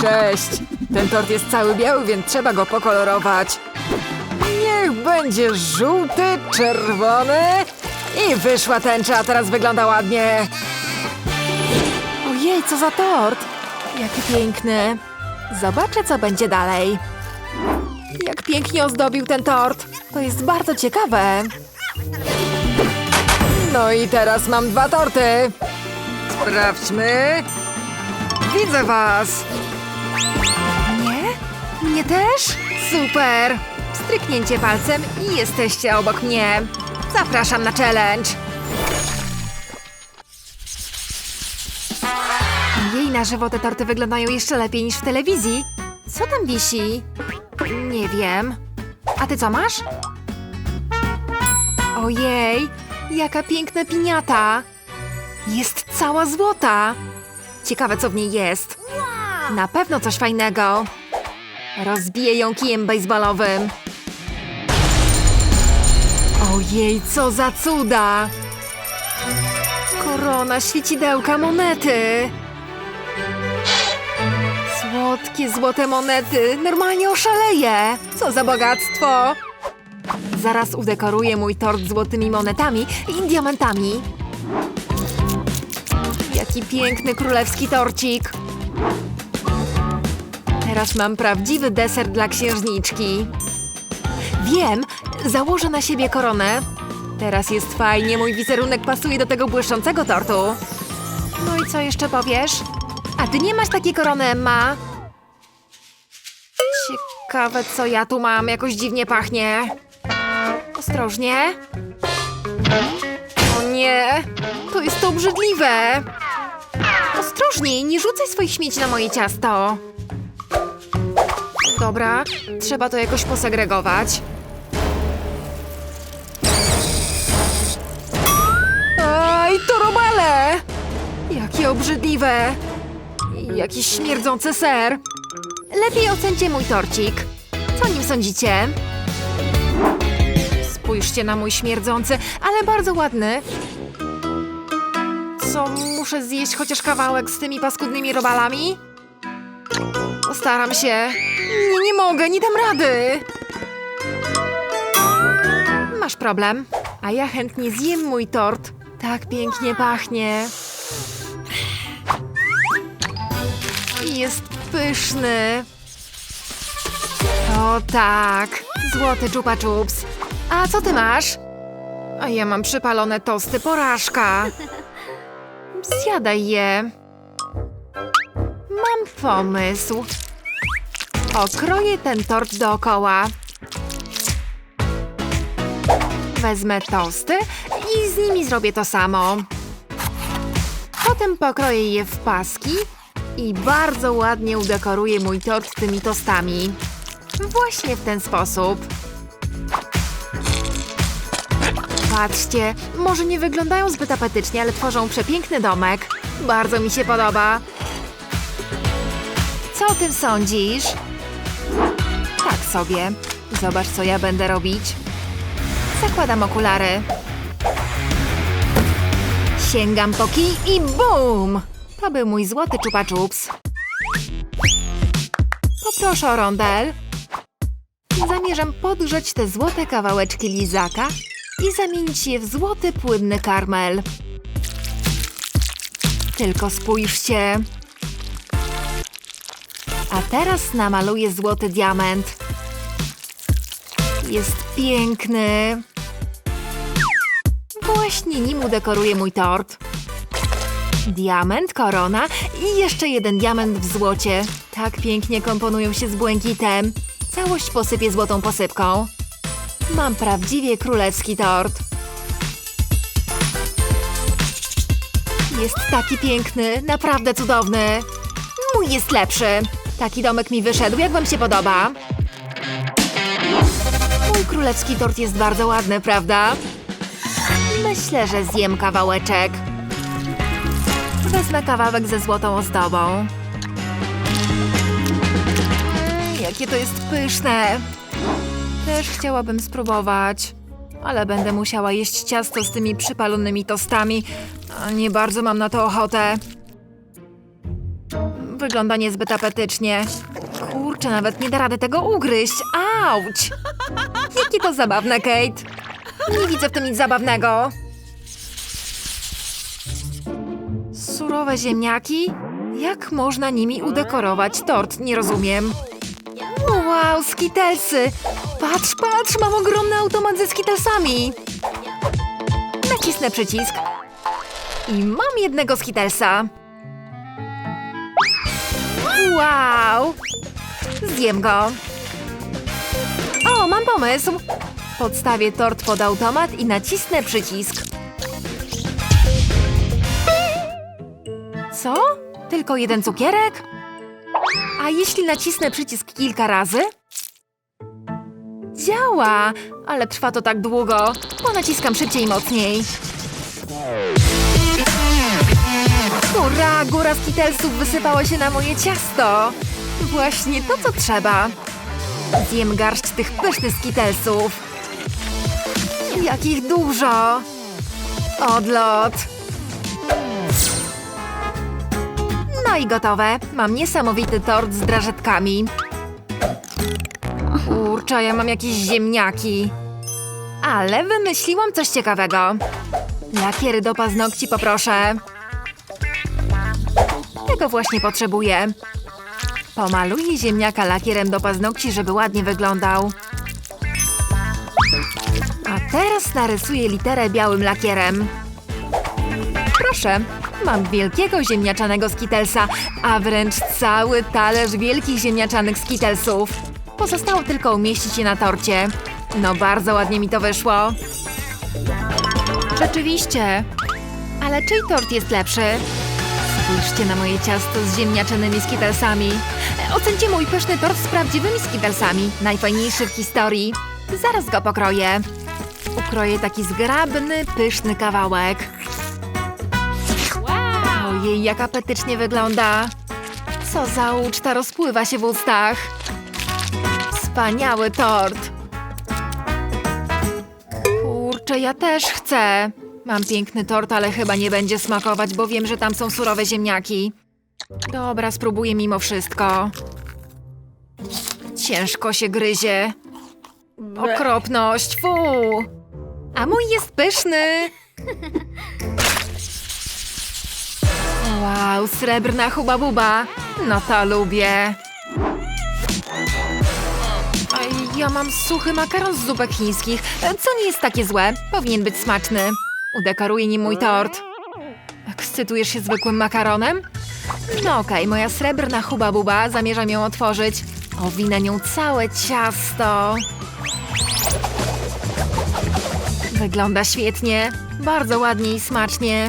Cześć! Ten tort jest cały biały, więc trzeba go pokolorować. Niech będzie żółty, czerwony i wyszła tęcza, teraz wygląda ładnie. Ojej, co za tort! Jaki piękny. Zobaczę, co będzie dalej. Jak pięknie ozdobił ten tort. To jest bardzo ciekawe. No i teraz mam dwa torty. Sprawdźmy. Widzę was. Nie? Mnie też? Super. Stryknięcie palcem i jesteście obok mnie. Zapraszam na challenge. Jej na żywo te torty wyglądają jeszcze lepiej niż w telewizji. Co tam wisi? Nie wiem. A ty co masz? Ojej, jaka piękna piniata. Jest cała złota. Ciekawe, co w niej jest. Na pewno coś fajnego. Rozbiję ją kijem baseballowym. Ojej, co za cuda! Korona, świecidełka, monety. Słodkie, złote monety. Normalnie oszaleję. Co za bogactwo. Zaraz udekoruję mój tort złotymi monetami i diamentami. Jaki piękny królewski torcik. Teraz mam prawdziwy deser dla księżniczki. Wiem, założę na siebie koronę. Teraz jest fajnie, mój wizerunek pasuje do tego błyszczącego tortu. No i co jeszcze powiesz? A ty nie masz takiej korony, Emma? Ciekawe, co ja tu mam. Jakoś dziwnie pachnie. Ostrożnie. O nie, to jest to obrzydliwe. Ostrożniej, nie rzucaj swoich śmieci na moje ciasto. Dobra, trzeba to jakoś posegregować. Aj, to robale! Jakie obrzydliwe! Jakiś śmierdzący ser. Lepiej ocencie mój torcik. Co o nim sądzicie? Spójrzcie na mój śmierdzący, ale bardzo ładny. Co, muszę zjeść chociaż kawałek z tymi paskudnymi robalami? Postaram się. Nie, nie mogę, nie dam rady. Masz problem, a ja chętnie zjem mój tort. Tak pięknie pachnie. Jest pyszny. O tak, złoty chupa chups. A co ty masz? A ja mam przypalone tosty, porażka. Zjadaj je. Mam pomysł. Okroję ten tort dookoła. Wezmę tosty i z nimi zrobię to samo. Potem pokroję je w paski i bardzo ładnie udekoruję mój tort tymi tostami. Właśnie w ten sposób. Patrzcie, może nie wyglądają zbyt apetycznie, ale tworzą przepiękny domek. Bardzo mi się podoba. Co o tym sądzisz? Tak sobie. Zobacz, co ja będę robić. Zakładam okulary. Sięgam po kij i bum! To był mój złoty chupa chups. Poproszę o rondel. Zamierzam podgrzać te złote kawałeczki lizaka i zamienić je w złoty płynny karmel. Tylko spójrzcie. Teraz namaluję złoty diament. Jest piękny. Właśnie nim udekoruję mój tort. Diament, korona i jeszcze jeden diament w złocie. Tak pięknie komponują się z błękitem. Całość posypię złotą posypką. Mam prawdziwie królewski tort. Jest taki piękny, naprawdę cudowny. Mój jest lepszy. Taki domek mi wyszedł, jak wam się podoba? Mój królewski tort jest bardzo ładny, prawda? Myślę, że zjem kawałeczek. Wezmę kawałek ze złotą ozdobą. Jakie to jest pyszne! Też chciałabym spróbować. Ale będę musiała jeść ciasto z tymi przypalonymi tostami. Nie bardzo mam na to ochotę. Wygląda niezbyt apetycznie. Kurczę, nawet nie da rady tego ugryźć. Auć! Jakie to zabawne, Kate. Nie widzę w tym nic zabawnego. Surowe ziemniaki? Jak można nimi udekorować tort? Nie rozumiem. Wow, skitelsy! Patrz, patrz, mam ogromny automat ze skitelsami. Nacisnę przycisk. I mam jednego skitelsa. Wow! Zjem go. O, mam pomysł. Podstawię tort pod automat i nacisnę przycisk. Co? Tylko jeden cukierek? A jeśli nacisnę przycisk kilka razy? Działa, ale trwa to tak długo, bo naciskam szybciej i mocniej. Hurra, góra skitelsów wysypała się na moje ciasto. Właśnie to, co trzeba. Zjem garść tych pysznych skitelsów. Jakich dużo. Odlot. No i gotowe. Mam niesamowity tort z drażetkami. Kurczę, ja mam jakieś ziemniaki. Ale wymyśliłam coś ciekawego. Lakiery do paznokci poproszę. Tego właśnie potrzebuję. Pomaluję ziemniaka lakierem do paznokci, żeby ładnie wyglądał. A teraz narysuję literę białym lakierem. Proszę, mam wielkiego ziemniaczanego skitelsa, a wręcz cały talerz wielkich ziemniaczanych skitelsów. Pozostało tylko umieścić je na torcie. No bardzo ładnie mi to wyszło. Rzeczywiście. Ale czyj tort jest lepszy? Spójrzcie na moje ciasto z ziemniaczanymi skitelsami. Ocencie mój pyszny tort z prawdziwymi skitelsami. Najfajniejszy w historii. Zaraz go pokroję. Ukroję taki zgrabny, pyszny kawałek. Ojej, jak apetycznie wygląda. Co za uczta rozpływa się w ustach. Wspaniały tort. Kurczę, ja też chcę. Mam piękny tort, ale chyba nie będzie smakować, bo wiem, że tam są surowe ziemniaki. Dobra, spróbuję mimo wszystko. Ciężko się gryzie. Okropność, fu! A mój jest pyszny! Wow, srebrna huba buba. No to lubię. Ja mam suchy makaron z zupek chińskich, co nie jest takie złe. Powinien być smaczny. Udekoruję nim mój tort. Ekscytujesz się zwykłym makaronem? No okej, moja srebrna huba buba, zamierzam ją otworzyć. Owinę nią całe ciasto. Wygląda świetnie, bardzo ładnie i smacznie.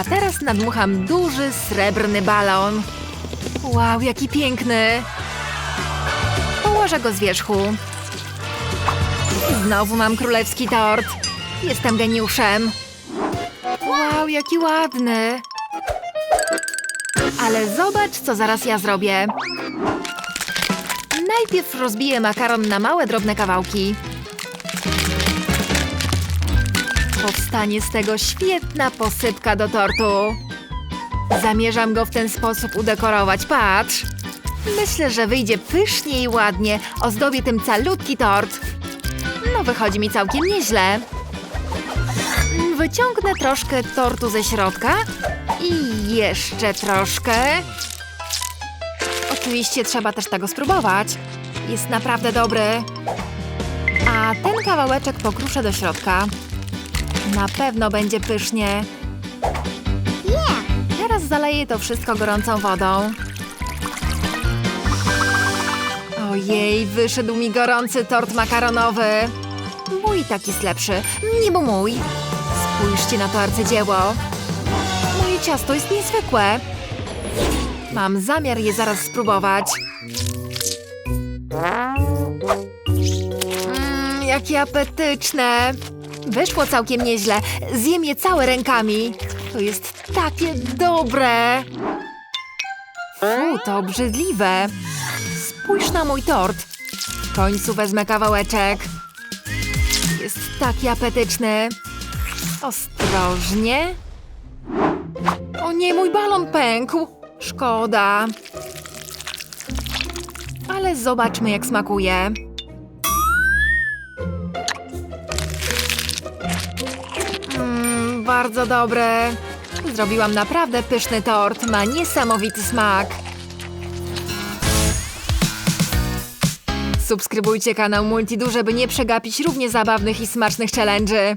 A teraz nadmucham duży srebrny balon. Wow, jaki piękny! Położę go z wierzchu. Znowu mam królewski tort. Jestem geniuszem. Wow, jaki ładny. Ale zobacz, co zaraz ja zrobię. Najpierw rozbiję makaron na małe, drobne kawałki. Powstanie z tego świetna posypka do tortu. Zamierzam go w ten sposób udekorować. Patrz! Myślę, że wyjdzie pysznie i ładnie. Ozdobię tym calutki tort. No, wychodzi mi całkiem nieźle. Wyciągnę troszkę tortu ze środka i jeszcze troszkę. Oczywiście trzeba też tego spróbować. Jest naprawdę dobry. A ten kawałeczek pokruszę do środka. Na pewno będzie pysznie. Teraz zaleję to wszystko gorącą wodą. Ojej, wyszedł mi gorący tort makaronowy. Mój tak jest lepszy. Niby mój. Spójrzcie na to arcydzieło. Moje ciasto jest niezwykłe. Mam zamiar je zaraz spróbować. Mmm, jakie apetyczne. Wyszło całkiem nieźle. Zjem je całe rękami. To jest takie dobre. Fu, to obrzydliwe. Spójrz na mój tort. W końcu wezmę kawałeczek. Jest taki apetyczny. Ostrożnie. O nie, mój balon pękł. Szkoda. Ale zobaczmy, jak smakuje. Mmm, bardzo dobre. Zrobiłam naprawdę pyszny tort. Ma niesamowity smak. Subskrybujcie kanał Multidu, żeby nie przegapić równie zabawnych i smacznych challenge'y.